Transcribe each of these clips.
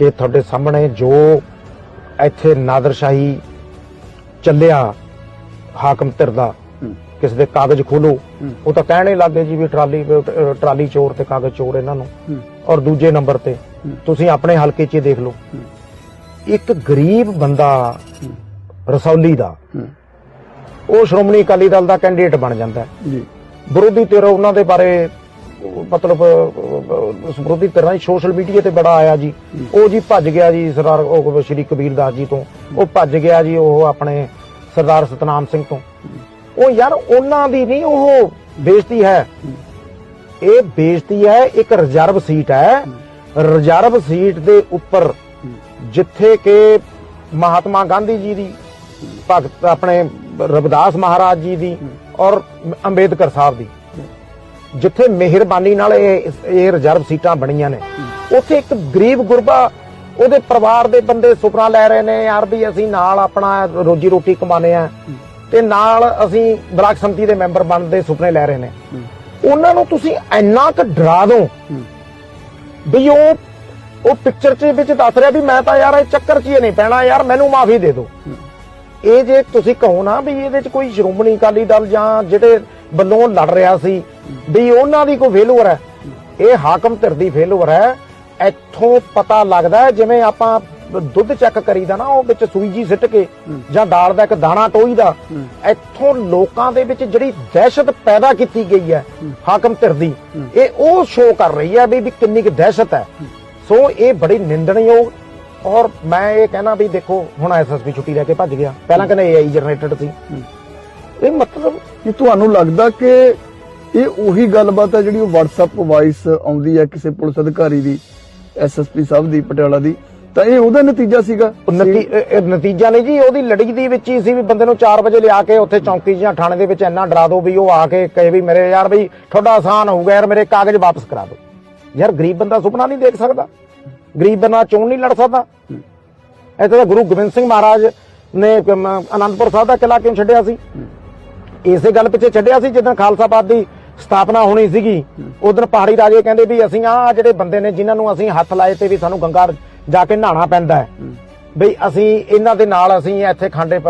ਕਿ ਤੁਹਾਡੇ ਸਾਹਮਣੇ ਜੋ ਇੱਥੇ ਨਾਦਰਸ਼ਾਹੀ ਚੱਲਿਆ ਹਾਕਮ ਧਿਰ ਦਾ। ਕਿਸੇ ਦੇ ਕਾਗਜ਼ ਖੋਲੋ। ਉਹ ਤਾਂ ਕਹਿਣੇ ਲੱਗੇ ਜੀ ਵੀ ਟਰਾਲੀ ਟਰਾਲੀ ਚੋਰ ਤੇ ਕਾਗਜ਼ ਚੋਰ ਇਹਨਾਂ ਨੂੰ। ਔਰ ਦੂਜੇ ਨੰਬਰ ਤੇ। ਤੁਸੀਂ ਆਪਣੇ ਹਲਕੇ 'ਚ ਦੇਖ ਲਓ। ਇੱਕ ਗਰੀਬ ਬੰਦਾ। ਰਸੌਲੀ ਦਾ। ਉਹ ਸ਼੍ਰੋਮਣੀ ਅਕਾਲੀ ਦਲ ਦਾ ਕੈਂਡੀਡੇਟ ਬਣ ਜਾਂਦਾ ਹੈ ਜੀ ਵਿਰੋਧੀ ਧਿਰ ਉਹਨਾਂ ਦੇ ਬਾਰੇ ਮਤਲਬ ਅਹ, ਵਿਰੋਧੀ ਧਿਰਾਂ ਸੋਸ਼ਲ ਮੀਡੀਆ ਤੇ ਬੜਾ ਆਇਆ ਜੀ। ਉਹ ਜੀ ਭੱਜ ਗਿਆ ਜੀ ਸਰਦਾਰ ਉਹ ਸ਼੍ਰੀ ਕਬੀਰ ਦਾਸ ਜੀ ਤੋਂ। ਉਹ ਭੱਜ ਗਿਆ ਜੀ ਉਹ ਆਪਣੇ ਸਰਦਾਰ ਸਤਨਾਮ ਸਿੰਘ ਤੋਂ। ਉਹ ਯਾਰ ਉਹਨਾਂ ਦੀ ਨਹੀਂ ਉਹ ਬੇਇੱਜ਼ਤੀ ਹੈ। ਇਹ ਬੇਇੱਜ਼ਤੀ ਹੈ ਇੱਕ ਰਿਜ਼ਰਵ ਸੀਟ ਹੈ। ਰਿਜ਼ਰਵ ਸੀਟ ਦੇ ਉੱਪਰ ਜਿੱਥੇ ਕਿ ਮਹਾਤਮਾ ਗਾਂਧੀ ਜੀ ਦੀ ਭਗਤ ਆਪਣੇ ਰਵਿਦਾਸ ਮਹਾਰਾਜ ਜੀ ਦੀ ਔਰ ਅੰਬੇਦਕਰ ਸਾਹਿਬ ਦੀ। ਜਿੱਥੇ ਮਿਹਰਬਾਨੀ ਨਾਲ ਇਹ ਇਹ ਰਿਜ਼ਰਵ ਸੀਟਾਂ ਬਣੀਆਂ ਨੇ। ਉੱਥੇ ਇੱਕ ਗਰੀਬ ਗੁਰਬਾ, ਉਹਦੇ ਪਰਿਵਾਰ ਦੇ ਬੰਦੇ ਸੁਪਨਾ ਲੈ ਰਹੇ ਨੇ, ਯਾਰ ਵੀ ਅਸੀਂ ਨਾਲ ਆਪਣਾ ਰੋਜੀ ਰੋਟੀ ਕਮਾਨੇ ਆ ਤੇ ਨਾਲ ਅਸੀਂ ਬਲਾਕ ਸੰਮਤੀ ਦੇ ਮੈਂਬਰ ਬਣਦੇ, ਸੁਪਨੇ ਲੈ ਰਹੇ ਨੇ। ਉਹਨਾਂ ਨੂੰ ਤੁਸੀਂ ਇੰਨਾ ਕੁ ਡਰਾ ਦਿਓ ਵੀ ਉਹ ਉਹ ਪਿਕਚਰ 'ਚ ਵਿੱਚ ਦੱਸ ਰਿਹਾ ਵੀ ਮੈਂ ਤਾਂ ਯਾਰ ਇਹ ਚੱਕਰ 'ਚ ਹੀ ਨਹੀਂ ਪੈਣਾ, ਯਾਰ ਮੈਨੂੰ ਮਾਫੀ ਦੇ ਦਿਓ। ਇਹ ਜੇ ਤੁਸੀਂ ਕਹੋ ਨਾ ਵੀ ਇਹਦੇ 'ਚ ਕੋਈ ਸ਼੍ਰੋਮਣੀ ਅਕਾਲੀ ਦਲ ਜਾਂ ਜਿਹੜੇ ਵੱਲੋਂ ਲੜ ਰਿਹਾ ਸੀ, ਵੀ ਉਹਨਾਂ ਦੀ ਕੋਈ ਫੇਲੂਅਰ ਹੈ? ਇਹ ਹਾਕਮ ਧਿਰ ਦੀ ਫੇਲੂਅਰ ਹੈ। ਇੱਥੋਂ ਪਤਾ ਲੱਗਦਾ ਜਿਵੇਂ ਆਪਾਂ ਦੁੱਧ ਚੈੱਕ ਕਰੀਦਾ ਨਾ, ਉਹ ਵਿੱਚ ਸੂਈ ਜੀ ਸਿੱਟ ਕੇ ਜਾਂ ਦਾਲ ਦਾ ਇੱਕ ਦਾਣਾ ਟੋਈਦਾ ਇੱਥੋਂ ਲੋਕਾਂ ਦੇ ਵਿੱਚ ਜਿਹੜੀ ਦਹਿਸ਼ਤ ਪੈਦਾ ਕੀਤੀ ਗਈ ਹੈ ਹਾਕਮ ਧਿਰ ਦੀ, ਇਹ ਉਹ ਸ਼ੋਅ ਕਰ ਰਹੀ ਹੈ ਵੀ ਵੀ ਕਿੰਨੀ ਕੁ ਦਹਿਸ਼ਤ ਹੈ। ਸੋ ਇਹ ਬੜੀ ਨਿੰਦਣਯੋਗ ਔਰ ਮੈਂ ਇਹ ਕਹਿਣਾ ਵੀ ਦੇਖੋ ਹੁਣ ਐਸਐਸਪੀ ਛੁੱਟੀ ਲੈ ਕੇ ਭੱਜ ਗਿਆ। ਪਹਿਲਾਂ ਕਹਿੰਦੇ ਏਆਈ ਜਨਰੇਟਡ ਸੀ। ਇਹ ਮਤਲਬ ਕੀ ਤੁਹਾਨੂੰ ਲੱਗਦਾ ਕਿ ਇਹ ਉਹੀ ਗੱਲਬਾਤ ਹੈ ਜਿਹੜੀ ਉਹ WhatsApp ਵਾਇਸ ਆਉਂਦੀ ਹੈ ਕਿਸੇ ਪੁਲਿਸ ਅਧਿਕਾਰੀ ਦੀ ਐਸਐਸਪੀ ਸਾਹਿਬ ਦੀ ਪਟਿਆਲਾ ਦੀ? ਤਾਂ ਇਹ ਉਹਦਾ ਨਤੀਜਾ ਸੀਗਾ। ਨਤੀਜਾ ਨਹੀਂ ਜੀ ਉਹਦੀ ਲੜੀ ਦੀ ਵਿੱਚ ਹੀ ਸੀ ਵੀ ਬੰਦੇ ਨੂੰ 4 ਵਜੇ ਲਿਆ ਕੇ ਉੱਥੇ ਚੌਂਕੀ ਜਾਂ ਥਾਣੇ ਦੇ ਵਿੱਚ ਇੰਨਾ ਡਰਾ ਦਿਓ ਵੀ ਉਹ ਆ ਕੇ ਕਹੇ ਵੀ ਮੇਰੇ ਯਾਰ ਬਈ ਤੁਹਾਡਾ ਆਸਾਨ ਹੋਊਗਾ ਯਾਰ ਮੇਰੇ ਕਾਗਜ਼ ਵਾਪਸ ਕਰਾ ਦਿਓ ਯਾਰ ਗਰੀਬ ਬੰਦਾ ਸੁਪਨਾ ਨਹੀਂ ਦੇਖ ਸਕਦਾ। ਗਰੀਬ ਬੰਦਾ ਚੋਣ ਨਹੀਂ ਲੜ ਸਕਦਾ। ਇੱਥੇ ਤਾਂ ਗੁਰੂ ਗੋਬਿੰਦ ਸਿੰਘ ਮਹਾਰਾਜ ਨੇ ਅਨੰਦਪੁਰ ਸਾਹਿਬ ਦਾ ਕਿਲਾ ਕਿਉਂ ਛੱਡਿਆ ਸੀ? ਇਸੇ ਗੱਲ ਪਿੱਛੇ ਛੱਡਿਆ ਸੀ ਜਦੋਂ ਖਾਲਸਾ ਪੰਥ ਦੀ ਸਥਾਪਨਾ ਹੋਣੀ ਸੀਗੀ। ਉਦੋਂ ਪਹਾੜੀ ਰਾਜੇ ਕਹਿੰਦੇ ਵੀ ਅਸੀਂ ਆ ਜਿਹੜੇ ਬੰਦੇ ਨੇ ਜਿਨ੍ਹਾਂ ਨੂੰ ਅਸੀਂ ਹੱਥ ਲਾਏ ਤੇ ਵੀ ਸਾਨੂੰ ਗੰਗਾ ਜਾ ਕੇ ਨਹਾਣਾ ਪੈਂਦਾ ਹੈ। ਬਈ ਅਸੀਂ ਇਹਨਾਂ ਦੇ ਨਾਲ ਅਸੀਂ ਇੱਥੇ ਖਾਂਡੇ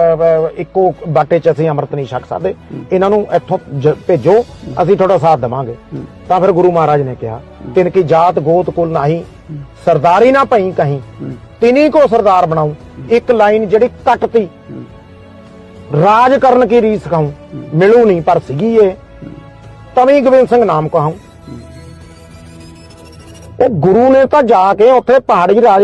ਇੱਕੋ ਬਾਟੇ 'ਚ ਅਸੀਂ ਅੰਮ੍ਰਿਤ ਨਹੀਂ ਛਕ ਸਕਦੇ। ਇਹਨਾਂ ਨੂੰ ਇੱਥੋਂ ਭੇਜੋ, ਅਸੀਂ ਤੁਹਾਡਾ ਸਾਥ ਦੇਵਾਂਗੇ। ਤਾਂ ਫਿਰ ਗੁਰੂ ਮਹਾਰਾਜ ਨੇ ਕਿਹਾ, ਤਿਨ ਕੀ ਜਾਤ ਗੋਤ ਕੁਲ ਨਹੀਂ, ਸਰਦਾਰੀ ਨਾ ਭਈ ਕਹੀਂ, ਤਿਨੀ ਕੋ ਸਰਦਾਰ ਬਣਾਉ, ਇੱਕ ਲਾਈਨ ਜਿਹੜੀ ਕੱਟਤੀ। ਰਾਜ ਕਰਨ ਕੀ ਰੀਸ ਸਿਖਾਉ, ਮਿਲੂ ਨਹੀਂ ਪਰ ਸੀਗੀ ਇਹ ਤਵੀ ਗੋਬਿੰਦ ਸਿੰਘ ਨਾਮ ਕਹਾਉ। ਉਹ ਗੁਰੂ ਨੇ ਤਾਂ ਜਾ ਕੇ ਉੱਥੇ ਪਹਾੜੀ ਰਾਜ